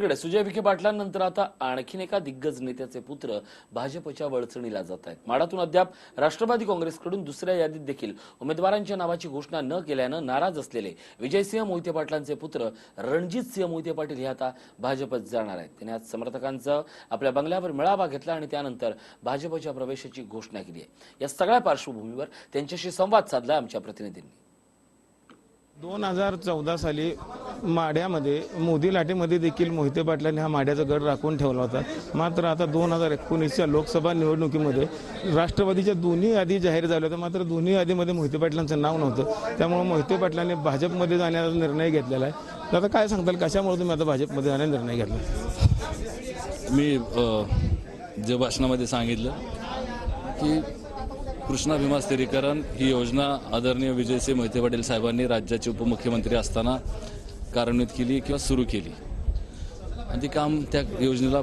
दुसरीकडे सुजय विखे पाटलांनंतर आता आणखीन एका दिग्गज नेत्याचे पुत्र भाजपच्या वळचणीला जात आहेत. माडातून अद्याप राष्ट्रवादी काँग्रेसकडून दुसऱ्या यादीत देखील उमेदवारांच्या नावाची घोषणा न केल्यानं नाराज असलेले विजयसिंह मोहिते पाटलांचे पुत्र रणजित सिंह मोहिते पाटील हे आता भाजपत जाणार आहेत. त्यांनी आज समर्थकांचा आपल्या बंगल्यावर मेळावा घेतला आणि त्यानंतर भाजपच्या प्रवेशाची घोषणा केली आहे. या सगळ्या पार्श्वभूमीवर त्यांच्याशी संवाद साधला आमच्या प्रतिनिधींनी. दोन हजार चौदा साली माड्यामध्ये मोदी लाटेमध्ये देखील मोहिते पाटलांनी हा माड्याचा गड राखून ठेवला होता. मात्र आता दोन हजार एकोणीसच्या लोकसभा निवडणुकीमध्ये राष्ट्रवादीच्या दोन्ही यादी जाहीर झाल्या होत्या. मात्र दोन्ही यादीमध्ये मोहिते पाटलांचं नाव नव्हतं. त्यामुळे मोहिते पाटलांनी भाजपमध्ये जाण्याचा निर्णय घेतलेला आहे. तर आता काय सांगताल? कशामुळे तुम्ही आता भाजपमध्ये जाण्याचा निर्णय घेतला? मी जे भाषणामध्ये सांगितलं की कृष्णा भीमा स्थिरीकरण ही योजना आदरणीय विजयसिंह मोहिते पाटील साहेबांनी राज्याचे उपमुख्यमंत्री असताना कार्यान्वित केली किंवा सुरू केली. आणि ती काम त्या योजनेला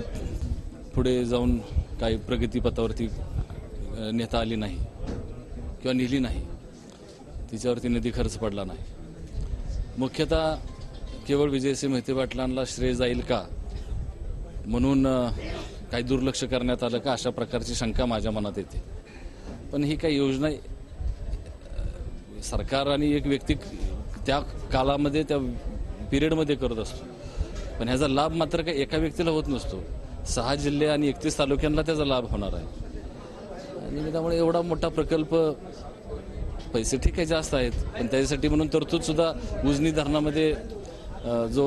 पुढे जाऊन काही प्रगतीपथावरती नेता आली नाही किंवा नेली नाही. तिच्यावरती निधी खर्च पडला नाही. मुख्यतः केवळ विजयसिंह मोहिते पाटलांना श्रेय जाईल का म्हणून काही दुर्लक्ष करण्यात आलं का अशा प्रकारची शंका माझ्या मनात येते. पण ही काही योजना सरकार आणि एक व्यक्ती त्या कालामध्ये त्या पिरियडमध्ये करत असतो. पण ह्याचा लाभ मात्र काही एका व्यक्तीला होत नसतो. सहा जिल्हे आणि एकतीस तालुक्यांना त्याचा लाभ होणार आहे. आणि त्यामुळे एवढा मोठा प्रकल्प पैसे ठीक आहे जास्त आहेत. पण त्याच्यासाठी म्हणून तरतूद सुद्धा उजनी धरणामध्ये जो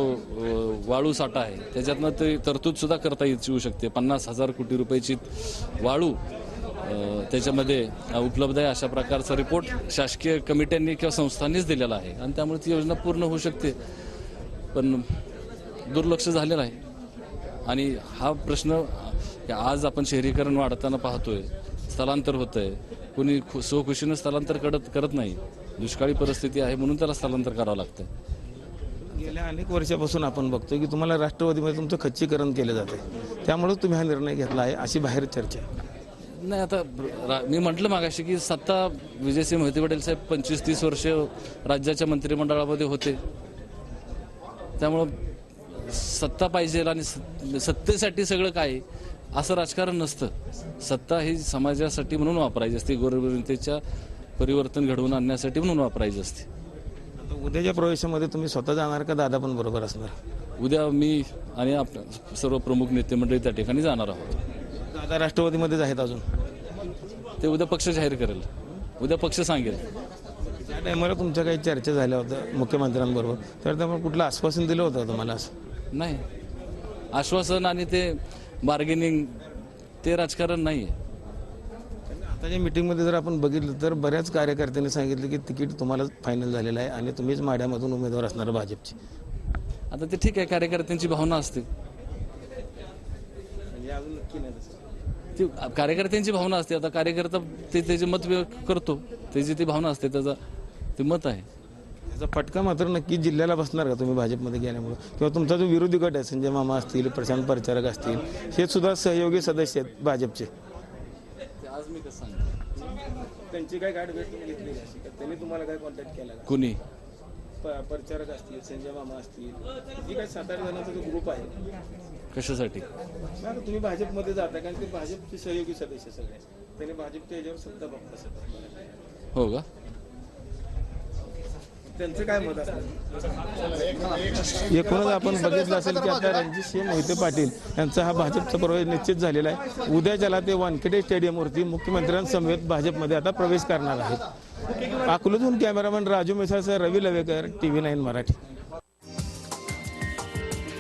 वाळू साठा आहे त्याच्यातनं ते तरतूद सुद्धा करता येऊ शकते. पन्नास हजार कोटी रुपयाची वाळू त्याच्यामध्ये उपलब्ध आहे अशा प्रकारचा रिपोर्ट शासकीय कमिट्यांनी किंवा संस्थांनीच दिलेला आहे. आणि त्यामुळे ती योजना पूर्ण होऊ शकते. पण दुर्लक्ष झालेलं आहे. आणि हा प्रश्न आज आपण शहरीकरण वाढताना पाहतोय स्थलांतर होतंय. कुणी खु- स्वखुशीनं स्थलांतर करत करत नाही. दुष्काळी परिस्थिती आहे म्हणून त्याला स्थलांतर करावं लागतं गेल्या अनेक वर्षापासून आपण बघतोय की तुम्हाला राष्ट्रवादीमध्ये तुमचं खच्चीकरण केलं जाते त्यामुळे तुम्ही हा निर्णय घेतला आहे अशी बाहेर चर्चा आहे. नाही आता मी म्हटलं मागाशी की सत्ता विजयसिंह मोहिते पाटील साहेब पंचवीस तीस वर्ष राज्याच्या मंत्रिमंडळामध्ये होते. त्यामुळं सत्ता पाहिजे आणि सत्तेसाठी सगळं काय असं राजकारण नसतं. सत्ता ही समाजासाठी म्हणून वापरायची असते. गोरगरिबतेच्या परिवर्तन घडवून आणण्यासाठी म्हणून वापरायची असते. उद्याच्या प्रवेशामध्ये तुम्ही स्वतः जाणार का दादा पण बरोबर असणार? उद्या मी आणि आप सर्व प्रमुख नेते मंडळी त्या ठिकाणी जाणार आहोत. दादा राष्ट्रवादीमध्येच आहेत अजून. ते उद्या पक्ष जाहीर करेल. उद्या पक्ष सांगेल. त्या टायमाला तुमच्या काही चर्चा झाल्या होत्या मुख्यमंत्र्यांबरोबर. तर त्यामुळे कुठलं आश्वासन दिलं होतं तुम्हाला असं? नाही. आश्वासन आणि ते बार्गेनिंग ते राजकारण नाही आहे आताच्या मिटिंगमध्ये जर आपण बघितलं तर बऱ्याच कार्यकर्त्यांनी सांगितलं की तिकीट तुम्हाला फायनल झालेलं आहे आणि तुम्हीच माड्यामधून उमेदवार असणार भाजपचे. आता ते ठीक आहे कार्यकर्त्यांची भावना असते. म्हणजे अजून नक्की नाही ती कार्यकर्त्यांची भावना असते. आता कार्यकर्ता ते त्याचे मत व्यक्त करतो. त्याची ती भावना असते. त्याचा ते मत आहे. याचा फटका मात्र नक्की जिल्ह्याला बसणार का तुम्ही भाजपमध्ये गेल्यामुळे? किंवा तुमचा जो विरोधी गट आहे संजय मामा असतील प्रशांत परिचारक असतील हे सुद्धा सहयोगी सदस्य आहेत भाजपचे? आज मी कसं सांगतो त्यांची काय गाठ भेट घेतली त्यांनी तुम्हाला काय कॉन्टॅक्ट केला कुणी? परिचारक असतील संजय मामा असतील. ही काय सात आठ जणांचा जो ग्रुप आहे कशासाठी? मग तुम्ही भाजपमध्ये जाता कारण ते भाजपचे सहयोगी सदस्य सगळे. त्यांनी भाजपच्या याच्यावर सत्ता बघता सध्या हो का? त्यांचं काय मत असतं एकूणच आपण बघितलं असेल की आता रणजित सिंह मोहिते पाटील यांचा हा भाजपचा प्रवेश निश्चित झालेला आहे. उद्याच्याला ते वानखेडे स्टेडियमवरती मुख्यमंत्र्यांसमवेत भाजपमध्ये आता प्रवेश करणार आहेत. अकलूजहून कॅमेरामॅन राजू मिसाळसह रवी लवेकर टीव्ही नाईन मराठी.